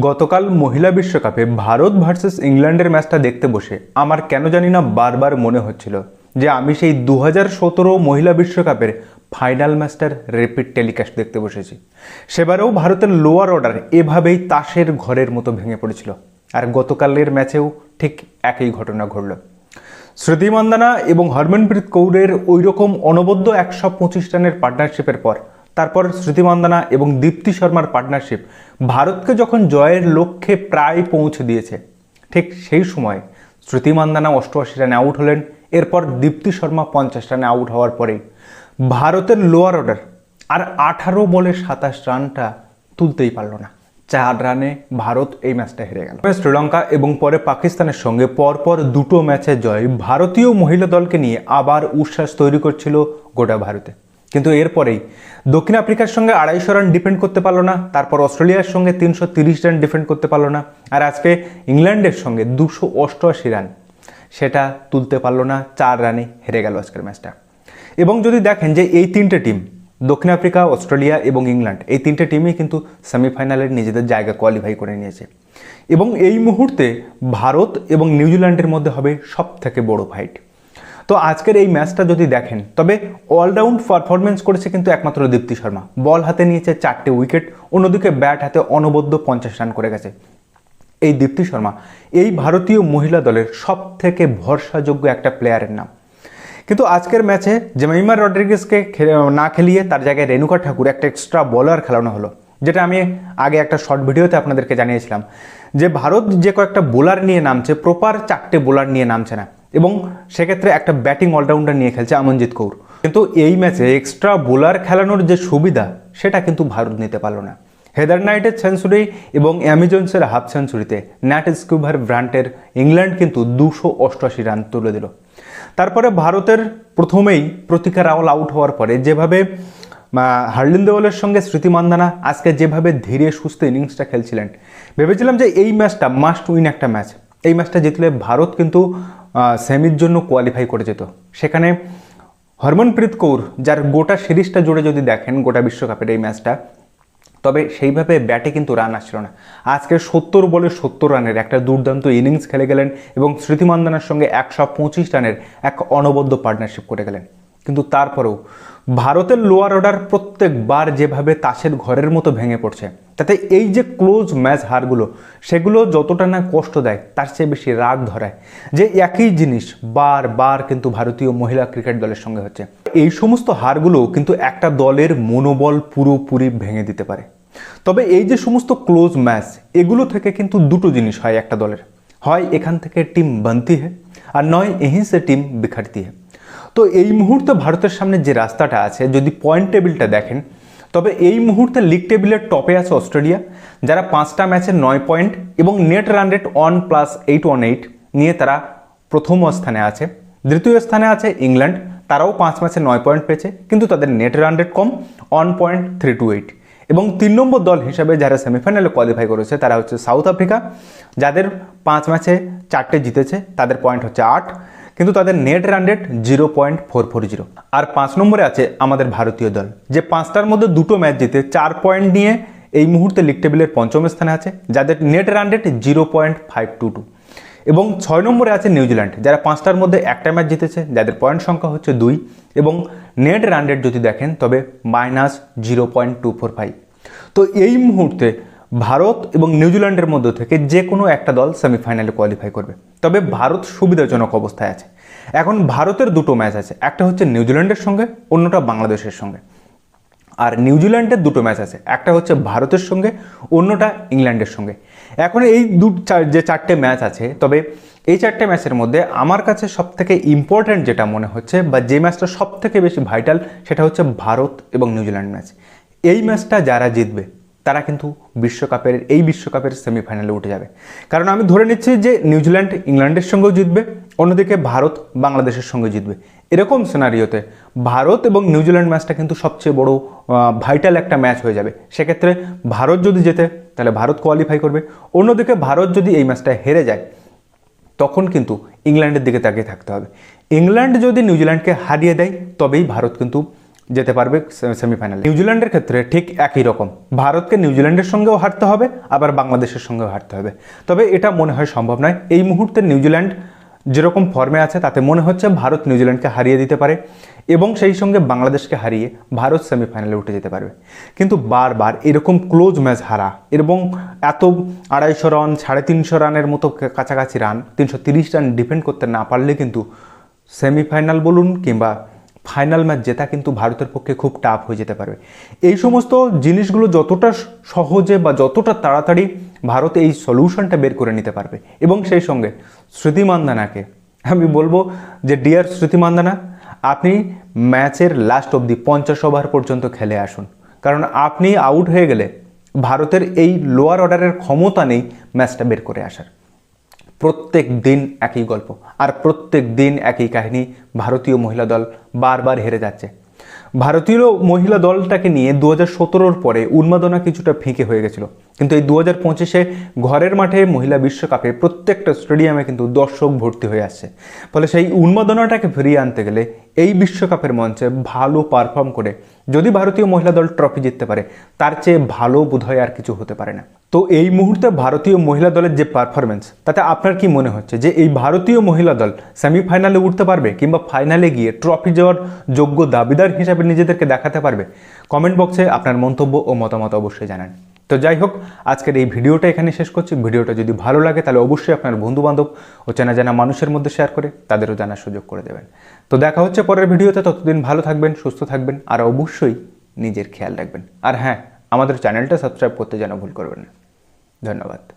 গতকাল মহিলা বিশ্বকাপে ভারত ভার্সেস ইংল্যান্ডের ম্যাচটা দেখতে বসে আমার কেন জানি না বারবার মনে হচ্ছিল যে আমি সেই দু হাজার সতেরো মহিলা বিশ্বকাপের ফাইনাল ম্যাচটার রিপিট টেলিকাস্ট দেখতে বসেছি। সেবারেও ভারতের লোয়ার অর্ডার এভাবেই তাসের ঘরের মতো ভেঙে পড়েছিল। আর গতকালের ম্যাচেও ঠিক একই ঘটনা ঘটল। স্মৃতি মান্দানা এবং হরমনপ্রীত কৌরের ওই রকম অনবদ্য একশো পঁচিশ রানের পার্টনারশিপের পর তারপর স্মৃতি এবং দীপ্তি শর্মার পার্টনারশিপ ভারতকে যখন জয়ের লক্ষ্যে প্রায় পৌঁছে দিয়েছে, ঠিক সেই সময় স্মৃতি অষ্টআশি রানে আউট হলেন, এরপর দীপ্তি শর্মা পঞ্চাশ রানে আউট হওয়ার পরেই। ভারতের লোয়ার অর্ডার আর আঠারো বলে সাতাশ রানটা তুলতেই পারল না। চার রানে ভারত এই ম্যাচটা হেরে গেল। শ্রীলঙ্কা এবং পরে পাকিস্তানের সঙ্গে পরপর দুটো ম্যাচে জয় ভারতীয় মহিলা দলকে নিয়ে আবার উচ্ছ্বাস তৈরি করছিল গোটা ভারতে। কিন্তু এরপরেই, দক্ষিণ আফ্রিকার সঙ্গে আড়াইশো রান ডিফেন্ড করতে পারল না, তারপর অস্ট্রেলিয়ার সঙ্গে তিনশো তিরিশ রান ডিফেন্ড করতে পারল না, আর আজকে ইংল্যান্ডের সঙ্গে দুশো অষ্টআশি রান। সেটা তুলতে পারল না, চার রানে হেরে গেল আজকের ম্যাচটা। এবং যদি দেখেন যে এই তিনটে টিম, দক্ষিণ আফ্রিকা, অস্ট্রেলিয়া এবং ইংল্যান্ড, এই তিনটে টিমই কিন্তু সেমিফাইনালের নিজেদের জায়গা কোয়ালিফাই করে নিয়েছে। এবং এই মুহূর্তে ভারত এবং নিউজিল্যান্ডের মধ্যে হবে সব থেকে বড় ফাইট তো আজকের এই ম্যাচটা যদি দেখেন, তবে অলরাউন্ড পারফরমেন্স করেছে কিন্তু একমাত্র দীপ্তি শর্মা। বল হাতে নিয়েছে চারটে উইকেট অন্যদিকে ব্যাট হাতে অনবদ্য পঞ্চাশ রান করে গেছে। এই দীপ্তি শর্মা, এই ভারতীয় মহিলা দলের সব থেকে ভরসাযোগ্য একটা প্লেয়ারের নাম। কিন্তু আজকের ম্যাচে জেমাইমা রড্রিগেসকে না খেলিয়ে তার জায়গায় রেণুকা ঠাকুর একটা এক্সট্রা বলার খেলানো হলো, যেটা আমি আগে একটা শর্ট ভিডিওতে আপনাদেরকে জানিয়েছিলাম। যে ভারত যে কয়েকটা বোলার নিয়ে নামছে প্রপার চারটে বোলার নিয়ে নামছে না। এবং সেক্ষেত্রে একটা ব্যাটিং অলরাউন্ডার নিয়ে খেলছে আমনজিৎ কৌর। কিন্তু এই ম্যাচে এক্সট্রা বোলার খেলানোর যে সুবিধা, সেটা কিন্তু ভারত নিতে পারল না। হেদার নাইটের সেঞ্চুরি এবং অ্যামিজন্সের হাফ সেঞ্চুরিতে ন্যাট স্কুভার ব্রান্টের ইংল্যান্ড কিন্তু দুশো অষ্টআশি রান তুলে দিল। তারপরে ভারতের প্রথমেই প্রতিকা রাওয়াল আউট হওয়ার পরে যেভাবে হার্লিন দেওয়ালের সঙ্গে স্মৃতি মান্দানা আজকে যেভাবে ধীরে সুস্থে ইনিংসটা খেলছিলেন, ভেবেছিলাম যে এই ম্যাচটা মাস্ট উইন একটা ম্যাচ। এই ম্যাচটা জিতলে ভারত কিন্তু সেমির জন্য কোয়ালিফাই করে যেত। সেখানে হরমনপ্রীত কৌর, যার গোটা সিরিজটা জুড়ে যদি দেখেন, গোটা বিশ্বকাপের এই ম্যাচটা, তবে সেইভাবে ব্যাটে কিন্তু রান আসছিল না। আজকে সত্তর বলে সত্তর রানের একটা দুর্দান্ত ইনিংস খেলে গেলেন এবং স্মৃতিমান্দানার সঙ্গে একশো পঁচিশ রানের এক অনবদ্য পার্টনারশিপ করে গেলেন। কিন্তু তারপরেও ভারতের লোয়ার অর্ডার প্রত্যেকবার যেভাবে তাসের ঘরের মতো ভেঙে পড়ছে, তাতে এই যে ক্লোজ ম্যাচ হারগুলো, সেগুলো যতটা না কষ্ট দেয়, তার চেয়ে বেশি রাগ ধরায়। যে একই জিনিস বারবার কিন্তু ভারতীয় মহিলা ক্রিকেট দলের সঙ্গে হচ্ছে। এই সমস্ত হারগুলো কিন্তু একটা দলের মনোবল পুরোপুরি ভেঙে দিতে পারে। তবে এই যে সমস্ত ক্লোজ ম্যাচ এগুলো থেকে কিন্তু দুটো জিনিস হয় একটা দলের। হয় এখান থেকে টিম বানতি হে, আর নয় এহি সে টিম বিখারতি হে। তো এই মুহূর্তে ভারতের সামনে যে রাস্তাটা আছে, যদি পয়েন্ট টেবিলটা দেখেন, তবে এই মুহূর্তে লিগ টেবিলের টপে আছে অস্ট্রেলিয়া, যারা পাঁচটা ম্যাচে নয় পয়েন্ট এবং net run rate one plus eight one eight নিয়ে তারা প্রথম স্থানে আছে। দ্বিতীয় স্থানে আছে ইংল্যান্ড, তারাও পাঁচ ম্যাচে নয় পয়েন্ট পেয়েছে, কিন্তু তাদের নেট রান রেট কম one point three two eight এবং তিন নম্বর দল হিসাবে যারা সেমিফাইনালে কোয়ালিফাই করেছে, তারা হচ্ছে সাউথ আফ্রিকা যাদের পাঁচ ম্যাচে চারটে জিতেছে, তাদের পয়েন্ট হচ্ছে আট। কিন্তু তাদের net run rate zero point four four zero আর পাঁচ নম্বরে আছে আমাদের ভারতীয় দল, যে পাঁচটার মধ্যে দুটো ম্যাচ জিতে চার পয়েন্ট নিয়ে এই মুহূর্তে লিগ টেবিলের পঞ্চম স্থানে আছে, যাদের net run rate zero point five two two এবং ছয় নম্বরে আছে নিউজিল্যান্ড, যারা পাঁচটার মধ্যে একটা ম্যাচ জিতেছে, যাদের পয়েন্ট সংখ্যা হচ্ছে দুই। এবং নেট রান রেট যদি দেখেন, তবে minus zero point two four five তো এই মুহূর্তে ভারত এবং নিউজিল্যান্ডের মধ্য থেকে যে কোনো একটা দল সেমিফাইনালে কোয়ালিফাই করবে। তবে ভারত সুবিধাজনক অবস্থায় আছে। এখন ভারতের দুটো ম্যাচ আছে। একটা হচ্ছে নিউজিল্যান্ডের সঙ্গে, অন্যটা বাংলাদেশের সঙ্গে। আর নিউজিল্যান্ডের দুটো ম্যাচ আছে। একটা হচ্ছে ভারতের সঙ্গে, অন্যটা ইংল্যান্ডের সঙ্গে। এখন এই দু যে চারটে ম্যাচ আছে, তবে এই চারটে ম্যাচের মধ্যে আমার কাছে সব থেকে ইম্পর্ট্যান্ট যেটা মনে হচ্ছে বা যে ম্যাচটা সব থেকে বেশি ভাইটাল সেটা হচ্ছে ভারত এবং নিউজিল্যান্ড ম্যাচ এই ম্যাচটা যারা জিতবে তারা কিন্তু বিশ্বকাপের, এই বিশ্বকাপের সেমিফাইনালে উঠে যাবে। কারণ আমি ধরে নিচ্ছি যে নিউজিল্যান্ড ইংল্যান্ডের সঙ্গেও জিতবে, অন্যদিকে ভারত বাংলাদেশের সঙ্গে জিতবে। এরকম সিনারিওতে ভারত এবং নিউজিল্যান্ড ম্যাচটা কিন্তু সবচেয়ে বড় ভাইটাল একটা ম্যাচ হয়ে যাবে। সেক্ষেত্রে ভারত যদি জেতে, তাহলে ভারত কোয়ালিফাই করবে। অন্যদিকে ভারত যদি এই ম্যাচটা হেরে যায়, তখন কিন্তু ইংল্যান্ডের দিকে তাকিয়ে থাকতে হবে। ইংল্যান্ড যদি নিউজিল্যান্ডকে হারিয়ে দেয়, তবেই ভারত কিন্তু যেতে পারবে সেমিফাইনালে নিউজিল্যান্ডের ক্ষেত্রে ঠিক একই রকম। ভারতকে নিউজিল্যান্ডের সঙ্গেও হারতে হবে, আবার বাংলাদেশের সঙ্গেও হারতে হবে। তবে এটা মনে হয় সম্ভব নয়। এই মুহূর্তে নিউজিল্যান্ড যেরকম ফর্মে আছে, তাতে মনে হচ্ছে ভারত নিউজিল্যান্ডকে হারিয়ে দিতে পারে এবং সেই সঙ্গে বাংলাদেশকে হারিয়ে ভারত সেমিফাইনালে উঠে যেতে পারবে। কিন্তু বারবার এরকম ক্লোজ ম্যাচ হারা এবং এত আড়াইশো রান সাড়ে তিনশো রানের মতো কাছাকাছি রান তিনশো তিরিশ রান ডিফেন্ড করতে না পারলে কিন্তু সেমিফাইনাল বলুন কিংবা ফাইনাল ম্যাচ জেতা কিন্তু ভারতের পক্ষে খুব টাফ হয়ে যেতে পারবে। এই সমস্ত জিনিসগুলো যতটা সহজে বা যতটা তাড়াতাড়ি ভারত এই সলিউশনটা বের করে নিতে পারবে। এবং সেই সঙ্গে স্মৃতি মান্দানাকে আমি বলব যে ডিয়ার স্মৃতি মান্দানা, আপনি ম্যাচের লাস্ট অবধি পঞ্চাশ ওভার পর্যন্ত খেলে আসুন। কারণ আপনি আউট হয়ে গেলে ভারতের এই লোয়ার অর্ডারের ক্ষমতা নেই ম্যাচটা বের করে আসার। প্রত্যেক দিন একই গল্প আর প্রত্যেক দিন একই কাহিনী ভারতীয় মহিলা দল বারবার হেরে যাচ্ছে। ভারতীয় মহিলা দলটাকে নিয়ে দু হাজার পরে উন্মাদনা কিছুটা ফিকে হয়ে গেছিল। কিন্তু এই দু হাজার পঁচিশে ঘরের মাঠে মহিলা বিশ্বকাপে প্রত্যেকটা স্টেডিয়ামে কিন্তু দর্শক ভর্তি হয়ে আসছে। ফলে সেই উন্মাদনাটাকে ফিরিয়ে আনতে গেলে এই বিশ্বকাপের মঞ্চে ভালো পারফর্ম করে যদি ভারতীয় মহিলা দল ট্রফি জিততে পারে, তার চেয়ে ভালো বোধহয় আর কিছু হতে পারে না। তো এই মুহূর্তে ভারতীয় মহিলা দলের যে পারফরমেন্স তাতে আপনার কি মনে হচ্ছে যে এই ভারতীয় মহিলা দল সেমিফাইনালে উঠতে পারবে কিংবা ফাইনালে গিয়ে ট্রফি যাওয়ার যোগ্য দাবিদার হিসাবে নিজেদেরকে দেখাতে পারবে? কমেন্ট বক্সে আপনার মন্তব্য ও মতামত অবশ্যই জানান। তো যাই হোক, আজকের এই ভিডিওটা এখানে শেষ করছি। ভিডিওটা যদি ভালো লাগে, তাহলে অবশ্যই আপনার বন্ধু বান্ধব ও চেনা জানা মানুষের মধ্যে শেয়ার করে তাদেরও জানার সুযোগ করে দেবেন। তো দেখা হচ্ছে পরের ভিডিওতে। ততদিন ভালো থাকবেন, সুস্থ থাকবেন, আর অবশ্যই নিজের খেয়াল রাখবেন। আর হ্যাঁ আমাদের চ্যানেলটা সাবস্ক্রাইব করতে যেন ভুল করবেন না। ধন্যবাদ।